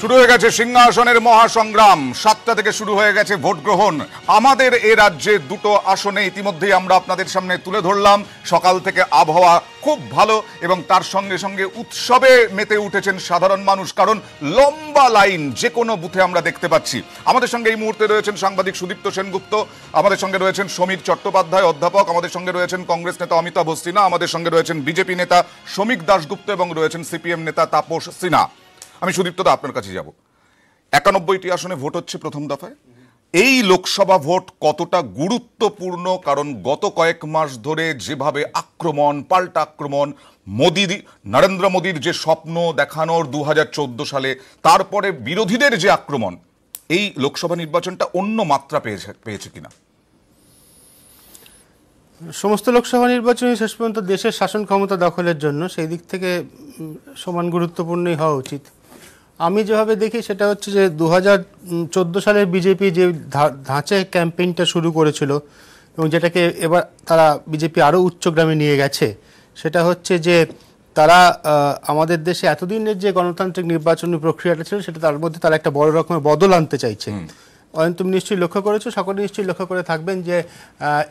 শুরু হয়ে গেছে সিংহাসনের মহাসংগ্রাম। সাতটা থেকে শুরু হয়ে গেছে ভোট গ্রহণ। আমাদের এ রাজ্যে দুটো আসনে ইতিমধ্যেই আমরা আপনাদের সামনে তুলে ধরলাম। সকাল থেকে আবহাওয়া খুব ভালো এবং তার সঙ্গে সঙ্গে উৎসবে মেতে উঠেছেন সাধারণ মানুষ, কারণ লম্বা লাইন যে কোনো বুথে আমরা দেখতে পাচ্ছি। আমাদের সঙ্গে এই মুহূর্তে রয়েছেন সাংবাদিক সুদীপ্ত সেনগুপ্ত, আমাদের সঙ্গে রয়েছেন সমীর চট্টোপাধ্যায়, অধ্যাপক, আমাদের সঙ্গে রয়েছেন কংগ্রেস নেতা অমিতাভ সিনহা আমাদের সঙ্গে রয়েছেন বিজেপি নেতা শ্রমিক দাশগুপ্ত এবং রয়েছেন সিপিএম নেতা তাপস সিনহা। আমি সুদীপ্ত দা আপনার কাছে যাব। একানব্বইটি আসনে ভোট হচ্ছে প্রথম দফায়। এই লোকসভা ভোট কতটা গুরুত্বপূর্ণ? কারণ গত কয়েক মাস ধরে যেভাবে আক্রমণ, পাল্টা আক্রমণ, মোদি নরেন্দ্র মোদীর যে স্বপ্ন দেখানোর দু হাজার চৌদ্দ সালে, তারপরে বিরোধীদের যে আক্রমণ, এই লোকসভা নির্বাচনটা অন্য মাত্রা পেয়েছে পেয়েছে কিনা? সমস্ত লোকসভা নির্বাচনই শেষ পর্যন্ত দেশের শাসন ক্ষমতা দখলের জন্য, সেই দিক থেকে সমান গুরুত্বপূর্ণই হওয়া উচিত। আমি যেভাবে দেখি সেটা হচ্ছে যে দু হাজার চোদ্দ সালের বিজেপি যে ধা- ধাঁচে ক্যাম্পেইনটা শুরু করেছিল এবং যেটাকে এবার তারা বিজেপি আরও উচ্চগ্রামে নিয়ে গেছে সেটা হচ্ছে যে তারা আমাদের দেশে এতদিনের যে গণতান্ত্রিক নির্বাচনী প্রক্রিয়াটা ছিল সেটা তার মধ্যে তারা একটা বড় রকমের বদল আনতে চাইছে। অয়ন তুমি নিশ্চয়ই লক্ষ্য করেছ? সকলে নিশ্চয়ই লক্ষ্য করে থাকবেন যে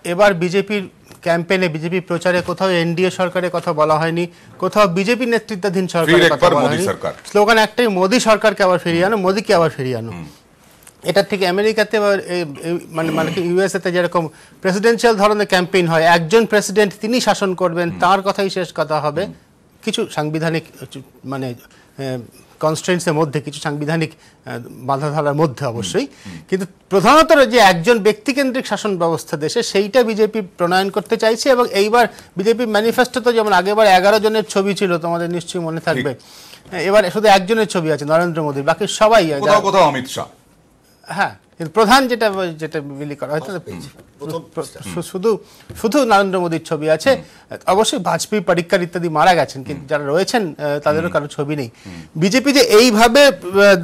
এবার বিজেপির ক্যাম্পেইনে বিজেপি প্রচারে কোথাও এনডিএ সরকারের কথা বলা হয়নি কোথাও বিজেপি নেতৃত্বাধীন সরকারের কথা বলা হয়নি। স্লোগান একটাই মোদী সরকারকে আবার ফিরিয়ে আনো মোদীকে আবার ফিরিয়ে আনো। এটা থেকে আমেরিকাতে মানে মানে কি মানে মানে ইউএসএতে যেরকম প্রেসিডেন্সিয়াল ধরনের ক্যাম্পেইন হয় একজন প্রেসিডেন্ট তিনি শাসন করবেন তার কথাই শেষ কথা হবে। কিছু সাংবিধানিক মানে কনস্ট্রেন্টসের মধ্যে কিছু সাংবিধানিক বাধাধারার মধ্যে অবশ্যই। কিন্তু প্রধানত যে একজন ব্যক্তিকেন্দ্রিক শাসন ব্যবস্থা দেশে সেইটা বিজেপি প্রণয়ন করতে চাইছে এবং এইবার বিজেপি ম্যানিফেস্টো তো যেমন আগেবার এগারো জনের ছবি ছিল তোমাদের নিশ্চয়ই মনে থাকবে। এবার শুধু একজনের ছবি আছে নরেন্দ্র মোদীর বাকি সবাই কোথাও অমিত শাহ। হ্যাঁ কিন্তু প্রধান যেটা যেটা বিলি করা হয়তো শুধু শুধু নরেন্দ্র মোদীর ছবি আছে। অবশ্যই বাজপেয়ী পরিক্কার ইত্যাদি মারা গেছেন কিন্তু যারা রয়েছেন তাদেরও কারও ছবি নেই। বিজেপি যে এইভাবে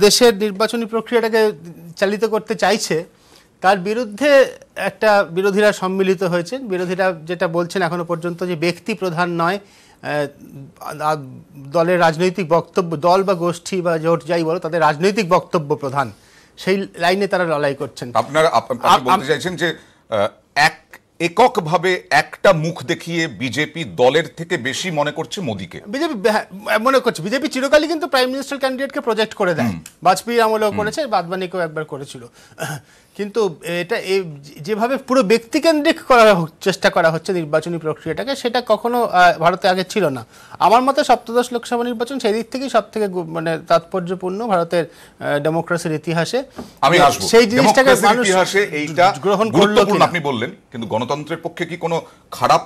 দেশের নির্বাচনী প্রক্রিয়াটাকে চালিত করতে চাইছে তার বিরুদ্ধে একটা বিরোধীরা সম্মিলিত হয়েছেন। বিরোধীরা যেটা বলছেন এখনও পর্যন্ত যে ব্যক্তি প্রধান নয় দলের রাজনৈতিক বক্তব্য দল বা গোষ্ঠী বা জোট যাই বলো তাদের রাজনৈতিক বক্তব্য প্রধান। সেই লাইনে তারা লড়াই করছেন। আপনারা আপনি বলতে চাইছেন যে এক এককভাবে একটা মুখ দেখিয়ে বিজেপি দলের থেকে বেশি মনে করছে মোদীকে। বিজেপি হ্যাঁ, মনে করছে। বিজেপি চিরকালই কিন্তু প্রাইম মিনিস্টার ক্যান্ডিডেটকে প্রজেক্ট করে দেয়। বাজপেয়ী আমলেও করেছে বাদবানিকেও একবার করেছিল। কিন্তু এটা যেভাবে পুরো ব্যক্তিকেন্দ্রিক করার চেষ্টা করা হচ্ছে নির্বাচনী প্রক্রিয়াটাকে সেটা কখনো ভারতে আগে ছিল না। আমার মতে সপ্তদশ লোকসভা নির্বাচন সেই দিক থেকেই সব থেকে মানে তাৎপর্যপূর্ণ ভারতের ডেমোক্রেসির ইতিহাসে। আমি সেই জিনিসটাকে ডেমোক্রেসির মানুষ ইতিহাসে এইটা গ্রহণ করল আপনি বললেন। কিন্তু গণতন্ত্রের পক্ষে কি কোনো খারাপ